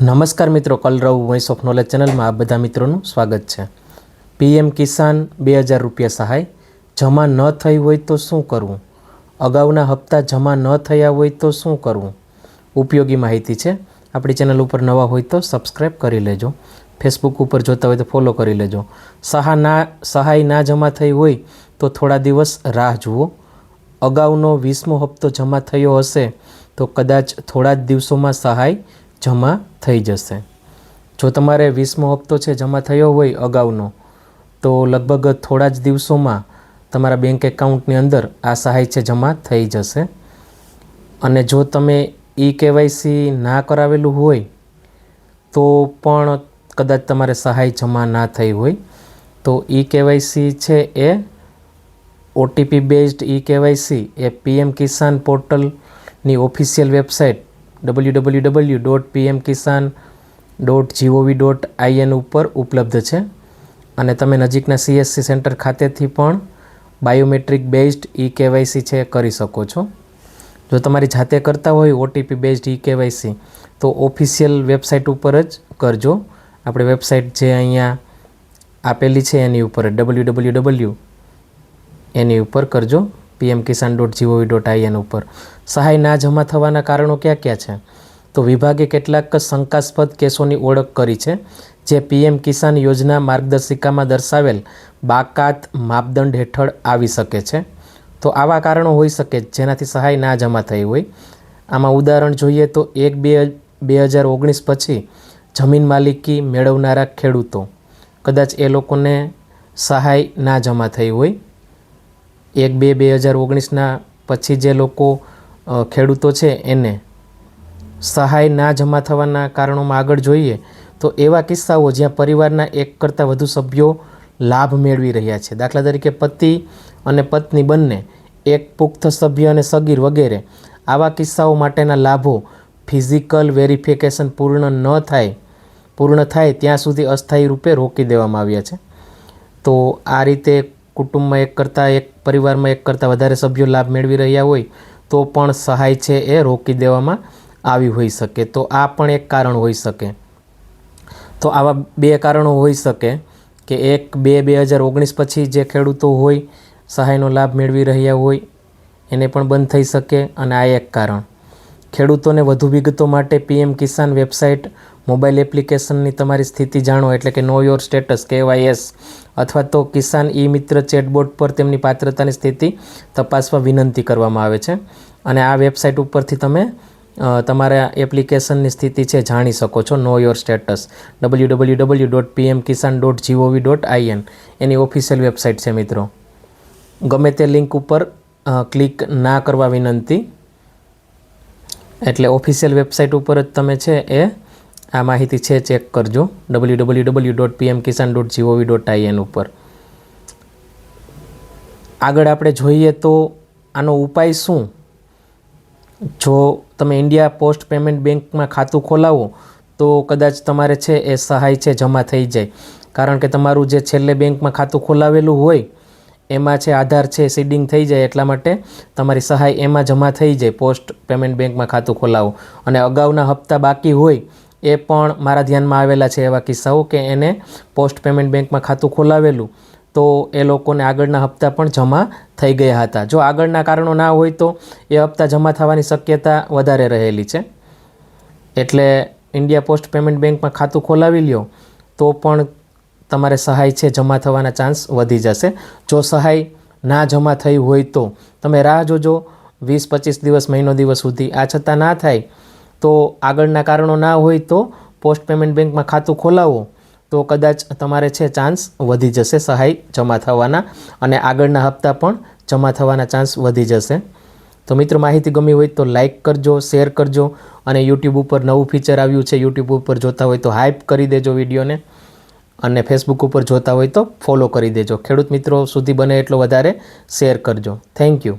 નમસ્કાર મિત્રો, કલરવ voice of knowledge ચેનલમાં આ બધા મિત્રોનું સ્વાગત છે. પીએમ કિસાન બે હજાર રૂપિયા સહાય, જમા ન થઈ હોય તો શું કરવું? અગાઉના હપ્તા જમા ન થયા હોય તો શું કરવું? ઉપયોગી માહિતી છે. આપણી ચેનલ ઉપર નવા હોય તો સબસ્ક્રાઈબ કરી લેજો. ફેસબુક ઉપર જોતા હોય તો ફોલો કરી લેજો. સહા ના, સહાય ના જમા થઈ હોય તો થોડા દિવસ રાહ જુઓ. અગાઉનો વીસમો હપ્તો જમા થયો હશે તો કદાચ થોડા જ દિવસોમાં સહાય જમા થઈ જશે. જો તમારે વીસમો હપ્તો છે જમા થયો હોય અગાઉનો, તો લગભગ થોડા જ દિવસોમાં તમારા બેંક એકાઉન્ટની અંદર આ સહાય છે જમા થઈ જશે. અને જો તમે ઈ કેવાયસી ના કરાવેલું હોય, તો પણ કદાચ તમારે સહાય જમા ના થઈ હોય. તો ઈ કેવાયસી છે એ ઓટીપી બેઝડ ઈ કેવાયસી એ PM Kisan પોર્ટલની official website W W W dot PM Kisan dot GOV dot IN ઉપર ઉપલબ્ધ છે. અને તમે નજીકના સીએસસી સેન્ટર ખાતેથી પણ બાયોમેટ્રિક બેઝડ ઈ કેવાયસી છે કરી શકો છો. જો તમારી જાતે કરતા હોય ઓટીપી બેઝડ ઈ કેવાયસી, તો ઓફિશિયલ વેબસાઇટ ઉપર જ કરજો. આપણે વેબસાઇટ જે અહીંયા આપેલી છે એની ઉપર ડબલ્યુ ડબલ્યુ ડબલ્યુ એની ઉપર કરજો. PM Kisan dot GOV dot IN ઉપર. સહાય ના જમા થવાના કારણો ક્યાં ક્યાં છે? તો વિભાગે કેટલાક શંકાસ્પદ કેસોની ઓળખ કરી છે, જે પીએમ કિસાન યોજના માર્ગદર્શિકામાં દર્શાવેલ બાકાત માપદંડ હેઠળ આવી શકે છે. તો આવા કારણો હોઈ શકે જેનાથી સહાય ના જમા થઈ હોય. આમાં ઉદાહરણ જોઈએ તો એક, બે બે હજાર ઓગણીસ પછી જમીન માલિકી મેળવનારા ખેડૂતો. કદાચ એ લોકોને સહાય ના જમા થઈ હોય. એક બે બે હજાર ઓગણીસના પછી જે લોકો ખેડૂતો છે એને સહાય ના જમા થવાના કારણોમાં આગળ જોઈએ, તો એવા કિસ્સાઓ જ્યાં પરિવારના એક કરતાં વધુ સભ્યો લાભ મેળવી રહ્યા છે. દાખલા તરીકે પતિ અને પત્ની બંને એક પુખ્ત સભ્ય અને સગીર વગેરે, આવા કિસ્સાઓ માટેના લાભો ફિઝિકલ વેરિફિકેશન પૂર્ણ ન થાય, પૂર્ણ થાય ત્યાં સુધી અસ્થાયી રૂપે રોકી દેવામાં આવ્યા છે. તો આ રીતે કુટુંબમાં એક કરતાં એક પરિવારમાં એક કરતાં વધારે સભ્યો લાભ મેળવી રહ્યા હોય, તો પણ સહાય છે એ રોકી દેવામાં આવી હોઈ શકે. તો આ પણ એક કારણ હોઈ શકે. તો આવા બે કારણો હોઈ શકે કે એક બે બે હજાર ઓગણીસ પછી જે ખેડૂતો હોય, સહાયનો લાભ મેળવી રહ્યા હોય, એને પણ બંધ થઈ શકે. અને આ એક કારણ. ખેડૂતોને વધુ વિગતો માટે પીએમ કિસાન વેબસાઇટ મોબાઈલ એપ્લિકેશનની તમારી સ્થિતિ જાણો, એટલે કે નો યોર સ્ટેટસ કેવાયએસ અથવા તો કિસાન ઈ મિત્ર ચેટબોટ પર તેમની પાત્રતાની સ્થિતિ તપાસવા વિનંતી કરવામાં આવે છે. અને આ વેબસાઇટ ઉપરથી તમે તમારા એપ્લિકેશનની સ્થિતિ છે જાણી શકો છો know your status W W W dot PM Kisan dot GOV dot IN any official website છે મિત્રો. ગમે તે લિંક ઉપર ક્લિક ના કરવા વિનંતી. એટલે ઓફિશિયલ વેબસાઇટ ઉપર જ તમે છે એ આ માહિતી છે ચેક કરજો. W W W dot PM Kisan dot GOV dot IN ઉપર. આગળ આપણે જોઈએ તો આનો ઉપાય શું? જો તમે ઇન્ડિયા પોસ્ટ પેમેન્ટ બેંકમાં ખાતું ખોલાવો, તો કદાચ તમારે છે એ સહાય છે જમા થઈ જાય. કારણ કે તમારું જે છેલ્લે બેંકમાં ખાતું ખોલાવેલું હોય એમાં છે, આધાર છે, સીડિંગ થઈ જાય એટલા માટે તમારી સહાય એમાં જમા થઈ જાય, પોસ્ટ પેમેન્ટ બેંકમાં ખાતું ખોલાવો. અને અગાઉના હપ્તા બાકી હોય એ પણ મારા ધ્યાનમાં આવેલા છે એવા કિસ્સાઓ કે એને પોસ્ટ પેમેન્ટ બેંકમાં ખાતું ખોલાવેલું તો એ લોકોને આગળના હપ્તા પણ જમા થઈ ગયા હતા. જો આગળના કારણો ના હોય તો એ હપ્તા જમા થવાની શક્યતા વધારે રહેલી છે. એટલે ઇન્ડિયા પોસ્ટ પેમેન્ટ બેંકમાં ખાતું ખોલાવી લ્યો તો પણ તમારે સહાય છે જમા થવાના ચાન્સ વધી જશે. જો સહાય ના જમા થઈ હોય તો તમે રાહ જોજો વીસ પચીસ દિવસ, મહિનો દિવસ સુધી. આ છતાં ના થાય તો આગળના કારણો ના હોય તો પોસ્ટ પેમેન્ટ બેંકમાં ખાતું ખોલાવો. તો કદાચ તમારે છે ચાન્સ વધી જશે સહાય જમા થવાના અને આગળના હપ્તા પણ જમા થવાના ચાન્સ વધી જશે. તો મિત્રો માહિતી ગમી હોય તો લાઇક કરજો શેર કરજો અને યુટ્યુબ ઉપર નવું ફીચર આવ્યું છે યુટ્યુબ ઉપર જોતા હોય તો હાઇપ કરી દેજો વિડીયોને અને ફેસબુક ઉપર જોતા હોય તો ફોલો કરી દેજો. ખેડૂત મિત્રો સુધી બને એટલો વધારે શેર કરજો. Thank you